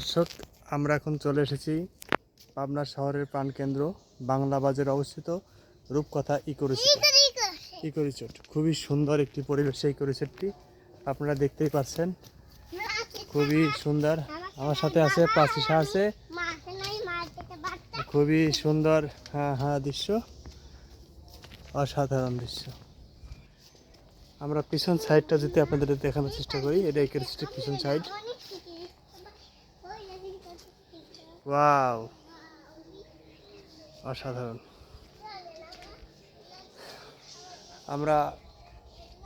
দর্শক, আমরা এখন চলে এসেছি পাবনা শহরের প্রাণকেন্দ্র, বাংলা বাজারে অবস্থিত রূপকথা ইকো রিসোর্ট ইকো রিসোর্ট খুবই সুন্দর একটি পরিবেশ ইকো রিসোর্টটি আপনারা দেখতেই পাচ্ছেন। খুবই সুন্দর। আমার সাথে আছে প্রাচীসা আছে। খুবই সুন্দর হ্যাঁ হ্যাঁ দৃশ্য। অসাধারণ দৃশ্য। আমরা পিছন সাইডটা যদি আপনাদের দেখানোর চেষ্টা করি, এটা ইকো রিসোর্টের পিছন সাইড ওয়াও অসাধারণ। আমরা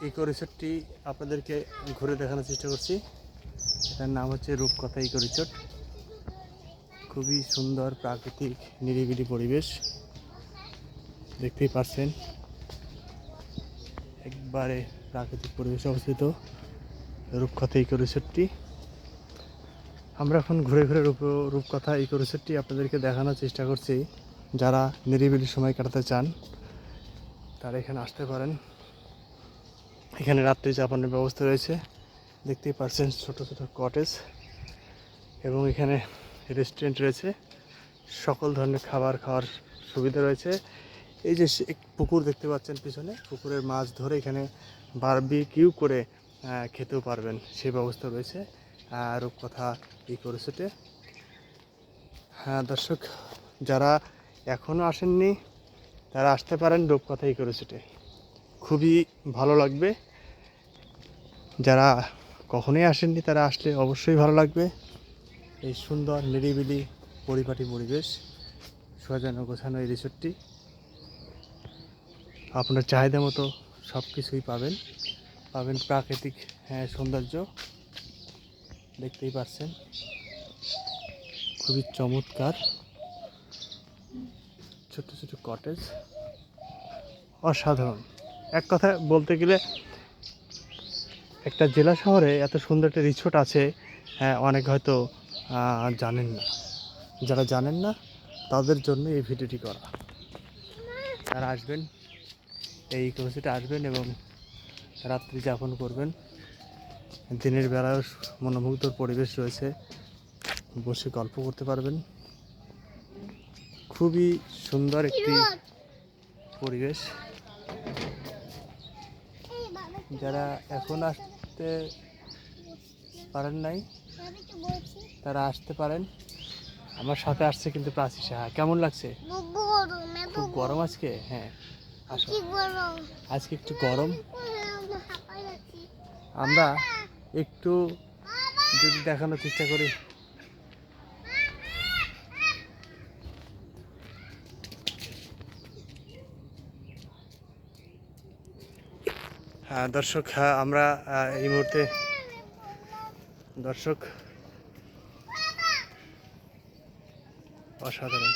ইকো রিসোর্টটি আপনাদেরকে ঘুরে দেখানোর চেষ্টা করছি। এটার নাম হচ্ছে রূপকথা ইকো রিসোর্ট খুবই সুন্দর প্রাকৃতিক নিরিবিলি পরিবেশ। দেখতেই পাচ্ছেন একবারে প্রাকৃতিক পরিবেশে অবস্থিত রূপকথা ইকো রিসোর্টটি আমরা এখন ঘুরে ঘুরে রূপ, রূপকথা, এই রিসোর্টটি আপনাদেরকে দেখানোর চেষ্টা করছি। যারা নিরিবিলি সময় কাটাতে চান, তারা এখানে আসতে পারেন। এখানে রাত্রি চাপানোর ব্যবস্থা রয়েছে। দেখতেই পারছেন ছোটো ছোটো কটেজ এবং এখানে রেস্টুরেন্ট রয়েছে। সকল ধরনের খাবার খাওয়ার সুবিধা রয়েছে। এই যে সে- পুকুর দেখতে পাচ্ছেন পিছনে, পুকুরের মাছ ধরে এখানে বারবি কিউ করে খেতেও পারবেন। সেই ব্যবস্থা রয়েছে। রূপকথা ইকো রিসোর্টে হ্যাঁ দর্শক যারা এখনও আসেননি তারা আসতে পারেন রূপকথা ইকো রিসোর্টে খুবই ভালো লাগবে। যারা কখনোই আসেননি তারা আসলে অবশ্যই ভালো লাগবে। এই সুন্দর নিরিবিলি পরিপাটি পরিবেশ সাজানো গোছানো এই রিসোর্টটি আপনার চাহিদা মতো সব কিছুই পাবেন। পাবেন প্রাকৃতিক হ্যাঁ, সৌন্দর্য। দেখতেই পাচ্ছেন খুবই চমৎকার। ছোট ছোট কটেজ অসাধারণ। এক কথা বলতে গেলে, একটা জেলা শহরে এত সুন্দর একটা রিসোর্ট আছে হ্যাঁ অনেক হয়তো জানেন না। যারা জানেন না, তাদের জন্য এই ভিডিওটি করা। তারা আসবেন, এই রিসোর্টে আসবেন এবং রাত্রি যাপন করবেন। দিনের বেলায় মনোমুগ্ধর পরিবেশ রয়েছে বসে গল্প করতে পারবেন। খুবই সুন্দর একটি পরিবেশ। যারা এখন আসতে পারেন নাই তারা আসতে পারেন। আমার সাথে আসছে কিন্তু প্রাচী সাহা। কেমন লাগছে? খুব গরম আজকে? হ্যাঁ আসো। আজকে একটু গরম। আমরা একটু যদি দেখানোর চেষ্টা করি। হ্যাঁ দর্শক হ্যাঁ, আমরা এই মুহূর্তে দর্শক অসাধারণ।